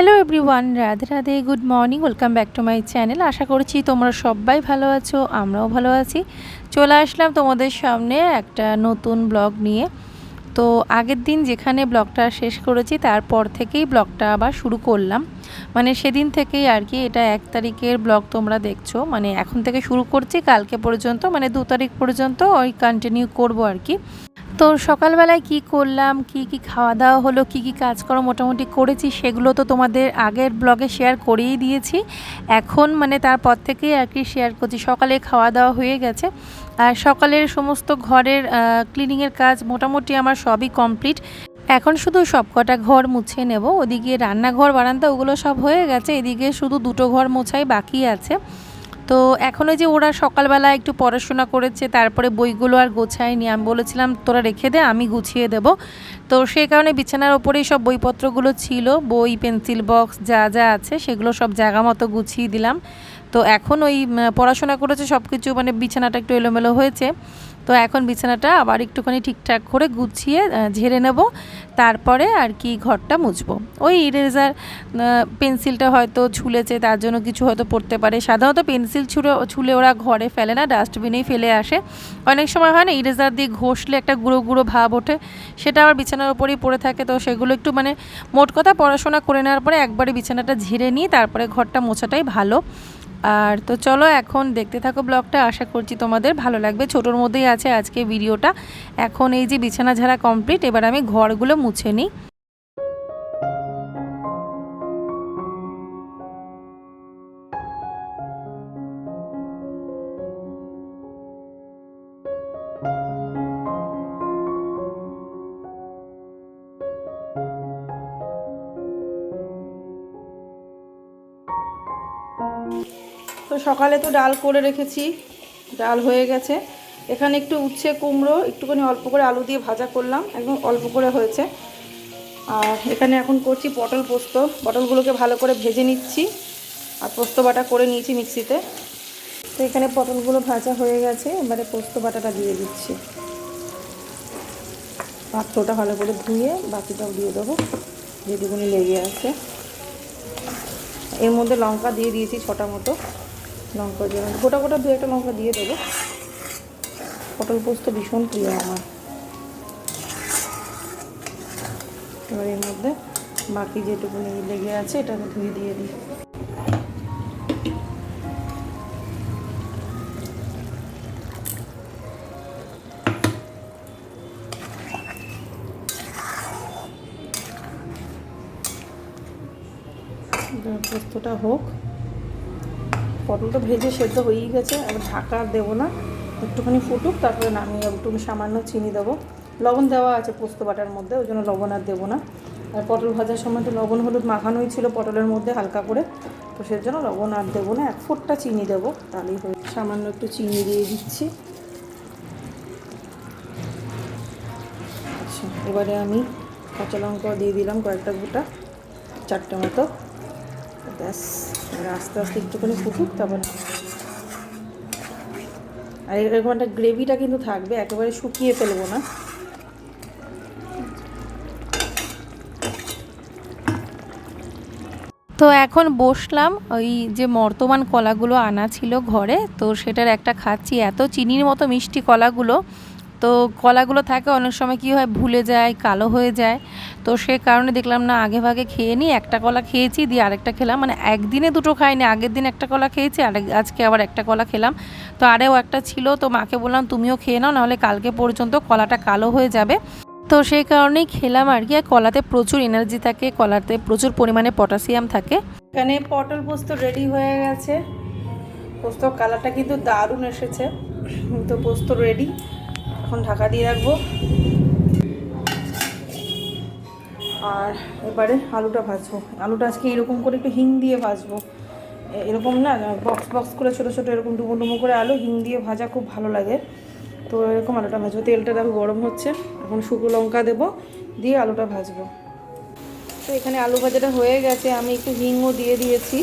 Hello everyone Radhe Radhe good morning welcome back to my channel আশা করছি তোমরা সবাই ভালো আছো, আমরাও ভালো আছি। চলে আসলাম তোমাদের সামনে একটা নতুন ব্লগ নিয়ে। তো আগের দিন যেখানে ব্লগটা শেষ করেছি, তারপর থেকেই ব্লগটা আবার শুরু করলাম। মানে সেদিন থেকেই আর কি, এটা এক তারিখের ব্লগ তোমরা দেখছ। মানে এখন থেকে শুরু করছি, কালকে পর্যন্ত মানে দু তারিখ পর্যন্ত ওই কন্টিনিউ করব আর কি। তো সকালবেলায় কি করলাম, কি কি খাওয়া দাওয়া হলো, কি কি কাজ করো মোটামুটি করেছি, সেগুলো তো তোমাদের আগের ব্লগে শেয়ার করেই দিয়েছি। এখন মানে তারপর থেকেই আর কি শেয়ার করছি। সকালে খাওয়া দাওয়া হয়ে গেছে। আর সকালের সমস্ত ঘরের ক্লিনিংয়ের কাজ মোটামুটি আমার সবই কমপ্লিট এখন শুধু সব কটা ঘর মুছে নেব। ওদিকে রান্নাঘর, বারান্দা, ওগুলো সব হয়ে গেছে। এদিকে শুধু দুটো ঘর মোছাই বাকি আছে। তো এখন ওই যে ওরা সকালবেলা একটু পড়াশোনা করেছে, তারপরে বইগুলো আর গোছায়নি। আমি বলেছিলাম, তোরা রেখে দে, আমি গুছিয়ে দেব। তো সেই কারণে বিছানার ওপরেই সব বইপত্রগুলো ছিল। বই, পেন্সিল বক্স যা যা আছে, সেগুলো সব জায়গা মতো গুছিয়ে দিলাম। তো এখন ওই পড়াশোনা করেছে সব কিছু মানে বিছানাটা একটু এলোমেলো হয়েছে। তো এখন বিছানাটা আবার একটুখানি ঠিকঠাক করে গুছিয়ে ঝেড়ে নেব। তারপরে আর কি ঘরটা মুছবো। ওই ইরেজার পেন্সিলটা হয়তো ছুলেছে, তার জন্য কিছু হয়তো পড়তে পারে। সাধারণত পেন্সিল ছুলে ছুলে ওরা ঘরে ফেলে না, ডাস্টবিনেই ফেলে আসে। অনেক সময় হয় না ইরেজার দিয়ে ঘষলে একটা গুঁড়ো গুঁড়ো ভাব ওঠে, সেটা আবার বিছানার ওপরেই পড়ে থাকে। তো সেগুলো একটু মানে মোট কথা পড়াশোনা করে নেওয়ার পরে একবারে বিছানাটা ঝেড়ে নিই, তারপরে ঘরটা মোছাটাই ভালো। আর তো চলো এখন দেখতে থাকো ব্লগটা, আশা করছি তোমাদের ভালো লাগবে। ছোটোর মধ্যেই আছে আজকে ভিডিওটা। এখন এই যে বিছানা ঝাড়া কমপ্লিট এবার আমি ঘরগুলো মুছে নিই। সকালে তো ডাল করে রেখেছি, ডাল হয়ে গেছে। এখানে একটু উচ্ছে কুমড়ো, একটুখানি অল্প করে আলু দিয়ে ভাজা করলাম, একদম অল্প করে হয়েছে। আর এখানে এখন করছি পটল পোস্ত, পটলগুলোকে ভালো করে ভেজে নিচ্ছি, আর পোস্ত বাটা করে নিয়েছি মিক্সিতে। তো এখানে পটলগুলো ভাজা হয়ে গেছে, এবারে পোস্ত বাটাটা দিয়ে দিচ্ছি। পাত্রটা ভালো করে ধুয়ে বাকিটাও দিয়ে দেবো, যেটুকুনি লেগে আছে। এর মধ্যে লঙ্কা দিয়ে দিয়েছি ছটা মতো। লঙ্কা দিয়ে গোটা গোটা দু একটা লঙ্কা দিয়ে দেবো। পটল পোস্ত ভীষণ প্রিয় আমার। এবার এর মধ্যে বাকি যেটুকুনি লেগে আছে এটা ধুয়ে দিয়ে দিই। পোস্তটা হোক। পটল তো ভেজে সেদ্ধ হয়েই গেছে, এবার ঢাকা দেবো না। একটুখানি ফুটুক, তারপরে নামিয়ে একটু সামান্য চিনি দেবো। লবণ দেওয়া আছে পোস্ত বাটার মধ্যে, ওই জন্য লবণ আর দেবো না। আর পটল ভাজার সময় তো লবণ হলুদ মাখানোই ছিল পটলের মধ্যে হালকা করে, তো সেই জন্য লবণ আর দেবো না, এক ফুটটা চিনি দেবো, তাহলেই হয়ে সামান্য একটু চিনি দিয়ে দিচ্ছি। আচ্ছা এবারে আমি কাঁচা লঙ্কা দিয়ে দিলাম কয়েকটা গোটা, চারটে মতো। ব্যাস আস্তে আস্তে একটুখানি ফুটুক আর এরকম একটা গ্রেভিটা কিন্তু থাকবে, একেবারে শুকিয়ে ফেলব না। তো এখন বসলাম, ওই যে বর্তমান কলাগুলো আনা ছিল ঘরে, তো সেটার একটা খাচ্ছি। এত চিনির মতো মিষ্টি কলাগুলো তো কলাগুলো থাকে, অনেক সময় কি হয়, ভুলে যায়, কালো হয়ে যায়। তো সে কারণে দেখলাম, না, আগে ভাগে খেয়ে নিই, একটা কলা খেয়েছি, দিয়ে আরেকটা খেলাম। মানে একদিনে দুটো খাইনি, আগের দিন একটা কলা খেয়েছি, আর আজকে আবার একটা কলা খেলাম। তো আরেও একটা ছিল, তো মাকে বললাম, তুমিও খেয়ে নাও, নাহলে কালকে পর্যন্ত কলাটা কালো হয়ে যাবে। তো সেই কারণেই খেলাম আর কি, আর কলাতে প্রচুর এনার্জি থাকে, কলাতে প্রচুর পরিমাণে পটাশিয়াম থাকে। এখানে পটল পোস্ত রেডি হয়ে গেছে। পোস্ত কালারটা কিন্তু দারুণ এসেছে। তো পোস্ত রেডি এখন ঢাকা দিয়ে রাখব। আর এবারে আলুটা ভাজবো। আলুটা আজকে এরকম করে একটু হিং দিয়ে ভাজবো। এরকম না বক্স বক্স করে ছোটো ছোটো এরকম ডুবো ডুবো করে আলু, হিং দিয়ে ভাজা খুব ভালো লাগে। তো এরকম আলুটা ভাজবো। তেলটা দেখো গরম হচ্ছে। এখন শুকনো লঙ্কা দেবো, দিয়ে আলুটা ভাজবো। তো এখানে আলু ভাজাটা হয়ে গেছে। আমি একটু হিংও দিয়ে দিয়েছি।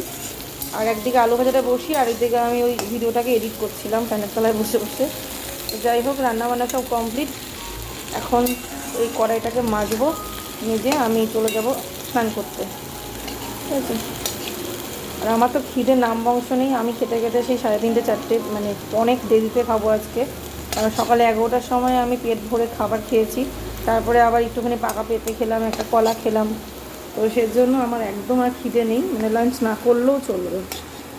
আর একদিকে আলু ভাজাটা বসি আর একদিকে আমি ওই ভিডিওটাকে এডিট করছিলাম, ফ্যানের তলায় বসে বসে। তো যাই হোক, রান্নাবান্না সব কমপ্লিট এখন এই কড়াইটাকে মাজবো, মেজে আমি চলে যাব স্নান করতে। ঠিক আছে? আর আমার তো খিদে নাম বংশ নেই, আমি খেতে খেতে সেই সাড়ে তিনটে, চারটে মানে অনেক দেরিতে খাব আজকে। কারণ সকালে এগারোটার সময় আমি পেট ভরে খাবার খেয়েছি। তারপরে আবার একটুখানি পাকা পেঁপে খেলাম, একটা কলা খেলাম। তো সেজন্য আমার একদম আর খিদে নেই মানে লাঞ্চ না করলেও চলবে।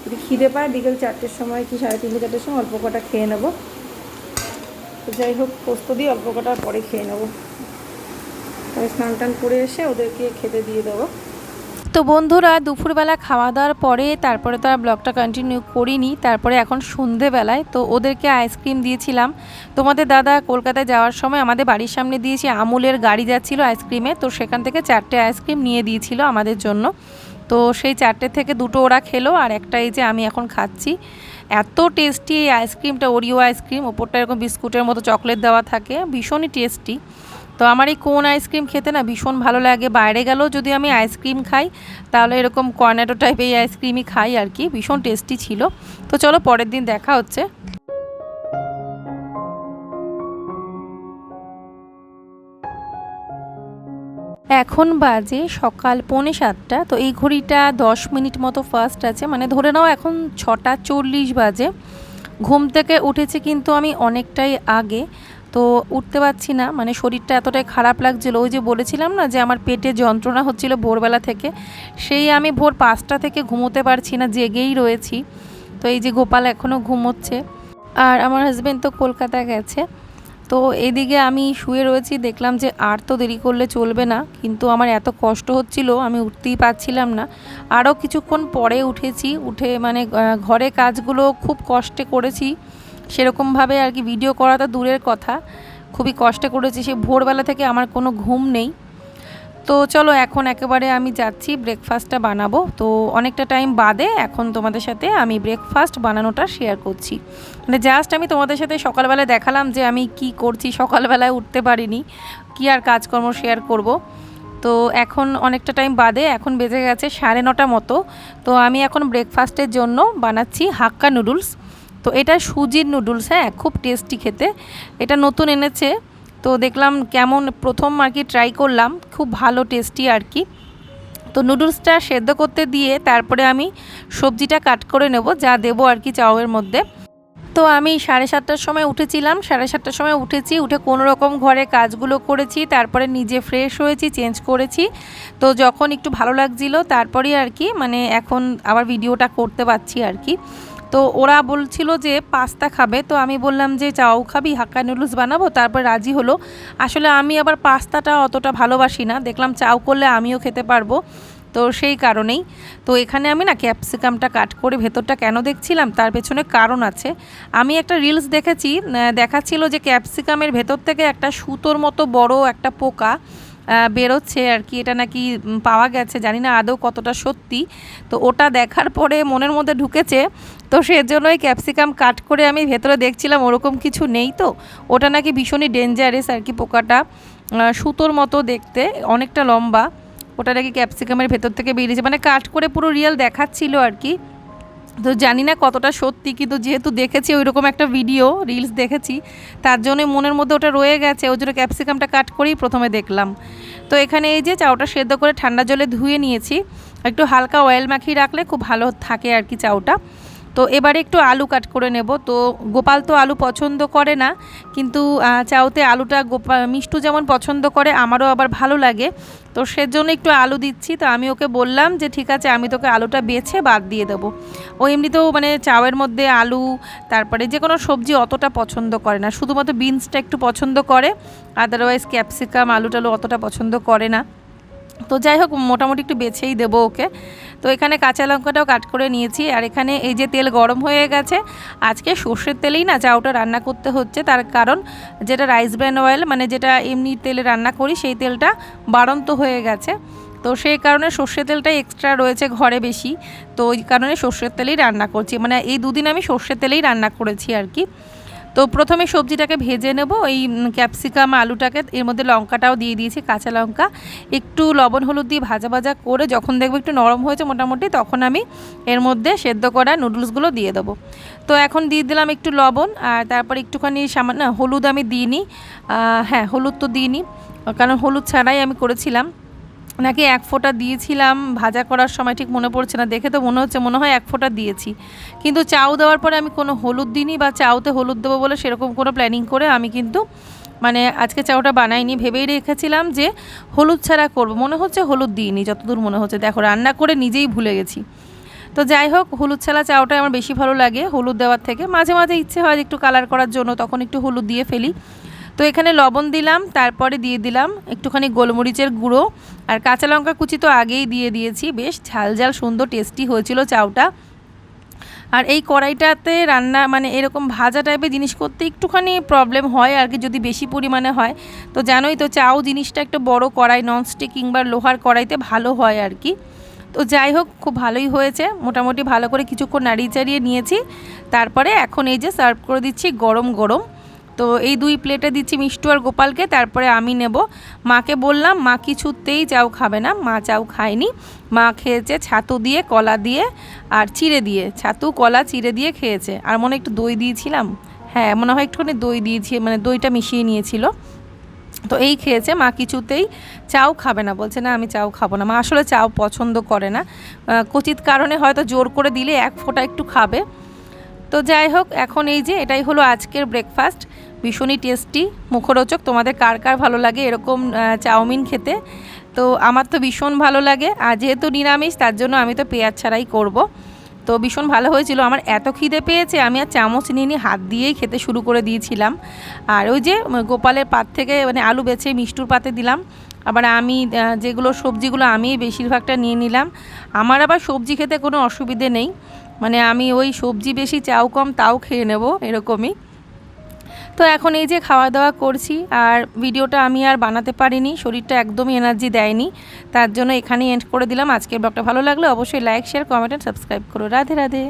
যদি খিদে পায়, বিকেল চারটের সময় কি সাড়ে তিনটে, চারটের সময় অল্প কটা খেয়ে নেব। তো যাই হোক, পোস্ত দিয়ে অল্প কটা পরে খেয়ে নেব। স্নান টান করে এসে ওদেরকে খেতে দিয়ে দেবো। তো বন্ধুরা, দুপুরবেলা খাওয়া দাওয়ার পরে, তারপরে তো আর ব্লগটা কন্টিনিউ করিনি, তারপরে এখন সন্ধেবেলায়, তো ওদেরকে আইসক্রিম দিয়েছিলাম। তোমাদের দাদা কলকাতায় যাওয়ার সময় আমাদের বাড়ির সামনে দিয়েছি আমুলের গাড়ি যাচ্ছিল আইসক্রিমে, তো সেখান থেকে চারটে আইসক্রিম নিয়ে দিয়েছিল আমাদের জন্য। তো সেই চারটে থেকে দুটো ওরা খেলো, আর একটা এই যে আমি এখন খাচ্ছি। এত টেস্টি এই আইসক্রিমটা ওরিও আইসক্রিম ওপরটা এরকম বিস্কুটের মতো চকলেট দেওয়া থাকে, ভীষণই টেস্টি তো আমার এই কোন আইসক্রিম খেতে না ভীষণ ভালো লাগে। বাইরে গেলেও যদি আমি আইসক্রিম খাই, তাহলে এরকম কর্নেটো টাইপ এই আইসক্রিমই খাই আর কি, ভীষণ টেস্টি ছিল। তো চলো পরের দিন দেখা হচ্ছে। এখন বাজে সকাল পৌনে সাতটা, তো এই ঘড়িটা দশ মিনিট মতো ফার্স্ট আছে। মানে ধরে নাও এখন ছটা চল্লিশ বাজে। ঘুম থেকে উঠেছি কিন্তু আমি অনেকটাই আগে, তো উঠতে পারছি না। মানে শরীরটা এতটাই খারাপ লাগছিল। ওই যে বলেছিলাম না যে আমার পেটে যন্ত্রণা হচ্ছিল ভোরবেলা থেকে, সেই আমি ভোর পাঁচটা থেকে ঘুমোতে পারছি না, জেগেই রয়েছি। তো এই যে গোপাল এখনও ঘুমোচ্ছে। আর আমার হাজব্যান্ড তো কলকাতা গেছে। তো এদিকে আমি শুয়ে রয়েছি, দেখলাম যে আর তো দেরি করলে চলবে না, কিন্তু আমার এত কষ্ট হচ্ছিল, আমি উঠতেই পারছিলাম না। আরও কিছুক্ষণ পরে উঠেছি, উঠে মানে ঘরে কাজগুলো খুব কষ্টে করেছি। সেরকমভাবে আর কি ভিডিও করা তো দূরের কথা। খুবই কষ্টে করেছি, সে ভোরবেলা থেকে আমার কোনো ঘুম নেই। তো চলো এখন একেবারে আমি যাচ্ছি ব্রেকফাস্টটা বানাবো। তো অনেকটা টাইম বাদে এখন তোমাদের সাথে আমি ব্রেকফাস্ট বানানোটা শেয়ার করছি। মানে জাস্ট আমি তোমাদের সাথে সকালবেলায় দেখালাম যে আমি কি করছি, সকালবেলায় উঠতে পারিনি, কি আর কাজকর্ম শেয়ার করব। তো এখন অনেকটা টাইম বাদে, এখন বেজে গেছে সাড়ে নটা মতো। তো আমি এখন ব্রেকফাস্টের জন্য বানাচ্ছি হাক্কা নুডলস তো এটা সুজির নুডলস হ্যাঁ খুব টেস্টি খেতে। এটা নতুন এনেছে তো দেখলাম কেমন প্রথম আর কি ট্রাই করলাম, খুব ভালো টেস্টি আর কি। তো নুডলসটা সেদ্ধ করতে দিয়ে তারপরে আমি সবজিটা কাট করে নেব, যা দেবো আর কি চাউয়ের মধ্যে। তো আমি সাড়ে সাতটার সময় উঠেছিলাম, সাড়ে সাতটার সময় উঠেছি, উঠে কোনো রকম ঘরে কাজগুলো করেছি, তারপরে নিজে ফ্রেশ হয়েছি চেঞ্জ করেছি। তো যখন একটু ভালো লাগছিল, তারপরেই আর কি মানে এখন আবার ভিডিওটা করতে পারছি আর কি। তো ওরা বলছিল যে পাস্তা খাবে। তো আমি বললাম যে, চাও, খাবি? হাক্কা নুডলস বানাবো? তারপর রাজি হলো। আসলে আমি আবার পাস্তাটা অতটা ভালোবাসি না। দেখলাম চাও করলে আমিও খেতে পারব। তো সেই কারণেই। তো এখানে আমি না ক্যাপসিকামটা কাট করে ভেতরটা কেন দেখছিলাম? তার পেছনে কারণ আছে। আমি একটা রিলস দেখেছি দেখাচ্ছিল যে ক্যাপসিকামের ভেতর থেকে একটা সুতোর মতো বড় একটা পোকা বেরোচ্ছে আর কি। এটা নাকি পাওয়া গেছে, জানি না আদৌ কতটা সত্যি। তো ওটা দেখার পরে মনের মধ্যে ঢুকেছে। তো সেজন্যই ক্যাপসিকাম কাট করে আমি ভেতরে দেখছিলাম ওরকম কিছু নেই তো। ওটা নাকি ভীষণই ডেঞ্জারাস আর কি পোকাটা। সুতোর মতো দেখতে, অনেকটা লম্বা। ওটা নাকি ক্যাপসিকামের ভেতর থেকে বেরিয়েছে। মানে কাট করে পুরো রিয়েল দেখাচ্ছিল আর কি। তো জানি না কতটা সত্যি, কিন্তু যেহেতু দেখেছি ওই রকম একটা ভিডিও রিলস দেখেছি, তার জন্য মনের মধ্যে ওটা রয়ে গেছে। ওই জন্য ক্যাপসিকামটা কাট করেই প্রথমে দেখলাম। তো এখানে এই যে চাউটা সেদ্ধ করে ঠান্ডা জলে ধুয়ে নিয়েছি। একটু হালকা অয়েল মাখিয়ে রাখলে খুব ভালো থাকে আর কি চাউটা। তো এবারে একটু আলু কাট করে নেব। তো গোপাল তো আলু পছন্দ করে না, কিন্তু চাউতে আলুটা গোপাল মিষ্টু যেমন পছন্দ করে, আমারও আবার ভালো লাগে। তো সেজন্য একটু আলু দিচ্ছি। তো আমি ওকে বললাম যে, ঠিক আছে, আমি তোকে আলুটা বেছে বাদ দিয়ে দেবো। ও এমনিতেও মানে চাউয়ের মধ্যে আলু, তারপরে যে কোনো সবজি অতটা পছন্দ করে না। শুধুমাত্র বিনসটা একটু পছন্দ করে, আদারওয়াইজ ক্যাপসিকাম আলু টালু অতটা পছন্দ করে না। তো যাই হোক, মোটামুটি একটু বেছেই দেবো ওকে। তো এখানে কাঁচা লঙ্কাটাও কাট করে নিয়েছি, আর এখানে এই যে তেল গরম হয়ে গেছে, আজকে সর্ষের তেলেই না চাউটা রান্না করতে হচ্ছে। তার কারণ যেটা রাইস ব্র্যান্ড অয়েল মানে যেটা এমনি তেলে রান্না করি, সেই তেলটা বাড়ন্ত হয়ে গেছে। তো সেই কারণে সর্ষের তেলটাই এক্সট্রা রয়েছে ঘরে বেশি। তো ওই কারণে সর্ষের তেলেই রান্না করছি। মানে এই দুদিন আমি সর্ষের তেলেই রান্না করেছি আর কি। তো প্রথমে সবজিটাকে ভেজে নেব, এই ক্যাপসিকাম আলুটাকে, এর মধ্যে লঙ্কাটাও দিয়ে দিয়েছি, কাঁচা লঙ্কা। একটু লবণ হলুদ দিয়ে ভাজা ভাজা করে যখন দেখব একটু নরম হয়েছে মোটামুটি, তখন আমি এর মধ্যে সেদ্ধ করা নুডলসগুলো দিয়ে দেবো। তো এখন দিয়ে দিলাম একটু লবণ, আর তারপর একটুখানি সামান্য হলুদ আমি দিইনি হ্যাঁ হলুদ তো দিইনি, কারণ হলুদ ছাড়াই আমি করেছিলাম। নাকি এক ফোঁটা দিয়েছিলাম, ভাজা করার সময় ঠিক মনে পড়ছে না, দেখে তো মনে হচ্ছে মনে হয় এক ফোঁটা দিয়েছি। কিন্তু চাউ দেওয়ার পরে আমি কোনো হলুদ দিইনি বা চাউতে হলুদ দেবো বলে সেরকম কোনো প্ল্যানিং করে আমি কিন্তু মানে আজকে চাউটা বানাইনি, ভেবেই রেখেছিলাম যে হলুদ ছাড়া করব। মনে হচ্ছে হলুদ দিইনি, যতদূর মনে হচ্ছে। দেখো, রান্না করে নিজেই ভুলে গেছি। তো যাই হোক, হলুদ ছাড়া চাউটা আমার বেশি ভালো লাগে। হলুদ দেওয়ার থেকে মাঝে মাঝে ইচ্ছে হয় একটু কালার করার জন্য, তখন একটু হলুদ দিয়ে ফেলি। তো এখানে লবণ দিলাম, তারপরে দিয়ে দিলাম একটুখানি গোলমরিচের গুঁড়ো। আর কাঁচা লঙ্কা কুচি তো আগেই দিয়ে দিয়েছি, বেশ ঝাল ঝাল সুন্দর টেস্টি হয়েছিল চাউটা। আর এই কড়াইটাতে রান্না মানে এরকম ভাজা টাইপের জিনিস করতে একটুখানি প্রবলেম হয় আর কি, যদি বেশি পরিমাণে হয়। তো জানোই তো চাউ জিনিসটা একটু বড় কড়াই ননস্টিক কিংবা লোহার কড়াইতে ভালো হয় আর কি। তো যাই হোক, খুব ভালোই হয়েছে। মোটামুটি ভালো করে কিছুক্ষণ নাড়িয়ে চাড়িয়ে নিয়েছি। তারপরে এখন এই যে সার্ভ করে দিচ্ছি গরম গরম তো এই দুই প্লেটে দিচ্ছি মিষ্টু আর গোপালকে, তারপরে আমি নেব। মাকে বললাম, মা কিছুতেই চাউ খাবে না, মা চাউ খায়নি। মা খেয়েছে ছাতু দিয়ে, কলা দিয়ে আর চিড়ে দিয়ে। ছাতু, কলা, চিড়ে দিয়ে খেয়েছে। আর মনে একটু দই দিয়েছিলাম। হ্যাঁ মনে হয় একটুখানি দই দিয়েছি মানে দইটা মিশিয়ে নিয়েছিল। তো এই খেয়েছে, মা কিছুতেই চাও খাবে না। বলছে, না, আমি চাও খাব না। মা আসলে চাও পছন্দ করে না। কচিত কারণে হয়তো জোর করে দিলে এক ফোঁটা একটু খাবে। তো যাই হোক, এখন এই যে এটাই হলো আজকের ব্রেকফাস্ট ভীষণই টেস্টি মুখরোচক। তোমাদের কার কার ভালো লাগে এরকম চাউমিন খেতে? তো আমার তো ভীষণ ভালো লাগে। আর যেহেতু নিরামিষ, তার জন্য আমি তো পেঁয়াজ ছাড়াই করব। তো ভীষণ ভালো হয়েছিল। আমার এত খিদে পেয়েছে, আমি আর চামচ নিয়ে নিয়ে হাত দিয়েই খেতে শুরু করে দিয়েছিলাম। আর ওই যে গোপালের পাত থেকে মানে আলু বেছে মিষ্টুর পাতে দিলাম। আবার আমি যেগুলো সবজিগুলো আমি বেশিরভাগটা নিয়ে নিলাম। আমার আবার সবজি খেতে কোনো অসুবিধে নেই। মানে আমি ওই সবজি বেশি চাও কম তাও খেয়ে নেব এরকমই। তো এখন এই যে খাওয়া দাওয়া করছি আর ভিডিওটা আমি আর বানাতে পারিনি, শরীরটা একদমই এনার্জি দেয়নি। তার জন্য এখানেই এন্ড করে দিলাম। আজকের ব্লগটা ভালো লাগলে অবশ্যই like share comment and subscribe করো। রাধে রাধে।